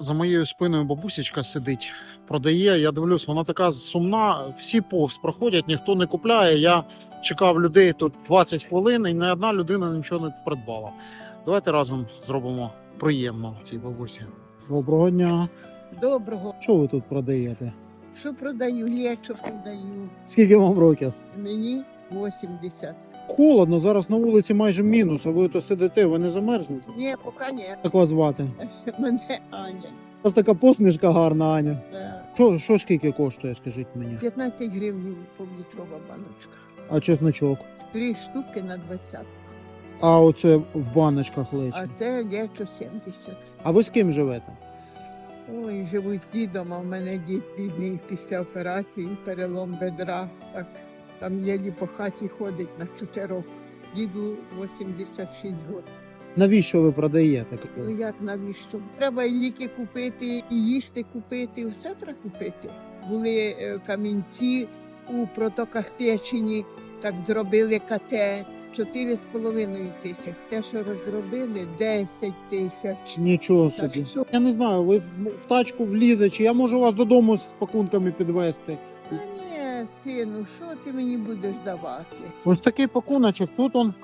За моєю спиною бабусечка сидить, продає. Я дивлюсь, вона така сумна. Всі повз проходять, ніхто не купляє. Я чекав людей тут 20 хвилин, і не одна людина нічого не придбала. Давайте разом зробимо приємно цій бабусі. Доброго дня. Доброго. Що ви тут продаєте? Що продаю? Лечо продаю. Скільки вам років? Мені 80. Холодно, зараз на вулиці майже мінус, а ви то сидите, ви не замерзнете? Ні, поки ні. Як вас звати? Мене Аня. У вас така посмішка гарна, Аня. Да. Що, що скільки коштує, скажіть мені? 15 гривень повлітрова баночка. А чесночок? Три штуки на 20. А оце в баночках А це лечо 70. А ви з ким живете? Ой, живу з дідом, а в мене дід бідний після операції, перелом бедра. Так, там єлі по хаті ходить на чотирьох. Діду 86 років. Навіщо ви продаєте? Ну як навіщо? Треба і ліки купити, і їсти купити, все треба купити. Були е, камінці у протоках печені, так зробили КТ. 4,5 тисяч. Те, що розробили, 10 тисяч. Нічого Так собі. що? Я не знаю, ви в, в тачку влізе, чи я можу вас додому з пакунками підвести. Та ні, сину, що ти мені будеш давати? Ось такий пакуночок, тут он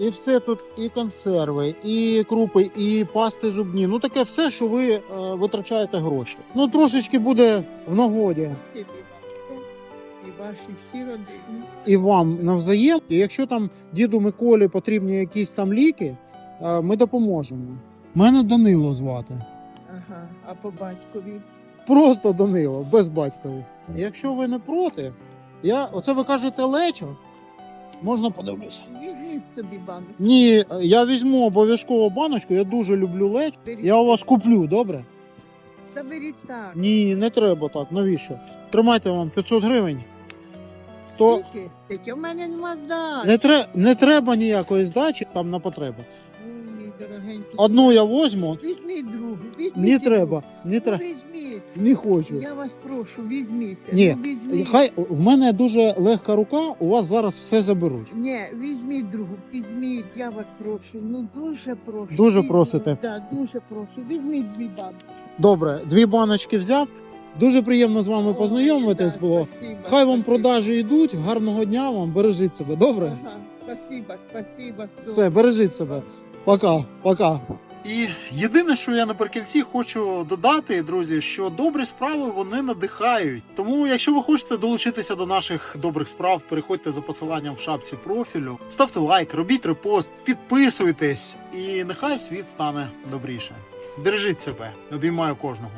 і все тут, і консерви, і крупи, і пасти зубні. Ну таке все, що ви е, витрачаєте гроші. Ну трошечки буде в нагоді. Тобі вам. І ваші всі родини. і вам навзаєм. І якщо там діду Миколі потрібні якісь там ліки, е, ми допоможемо. Мене Данило звати. Ага, а по батькові. Просто Данило, без батькові. Якщо ви не проти, я оце ви кажете лечо. Можна подивлюся. Візьміть собі банку. Ні, я візьму обов'язково баночку. Я дуже люблю леч. Я у вас куплю, добре? Заберіть так. Ні, не треба так. Навіщо? Тримайте вам 500 гривень. То Скільки? Скільки? У мене нема здачі. не, тре, не треба ніякої здачі там на потребу. Дорогенький. Одну я возьму. Візьміть другу. Візьміть Не треба, не Ну. Візьміть. Не хочу. Я вас прошу, візьміть. Ні, Ну, візьміть. Хай в мене дуже легка рука, у вас зараз все заберуть. Ні, візьміть другу, візьміть, я вас прошу. Ну дуже прошу. Дуже Візьміть. просите? Да, дуже прошу. Візьміть дві банки. Добре, дві баночки взяв. Дуже приємно з вами познайомитись Ой, було. спасибо, Хай вам спасибо. продажі йдуть. Гарного дня вам, бережіть себе. Добре? Ага, спасибо, спасибо. Все, бережіть себе. Пока, пока. І єдине, що я наприкінці хочу додати, друзі, що добрі справи вони надихають. Тому, якщо ви хочете долучитися до наших добрих справ, переходьте за посиланням в шапці профілю, ставте лайк, робіть репост, підписуйтесь, і нехай світ стане добріше. Бережіть себе, обіймаю кожного.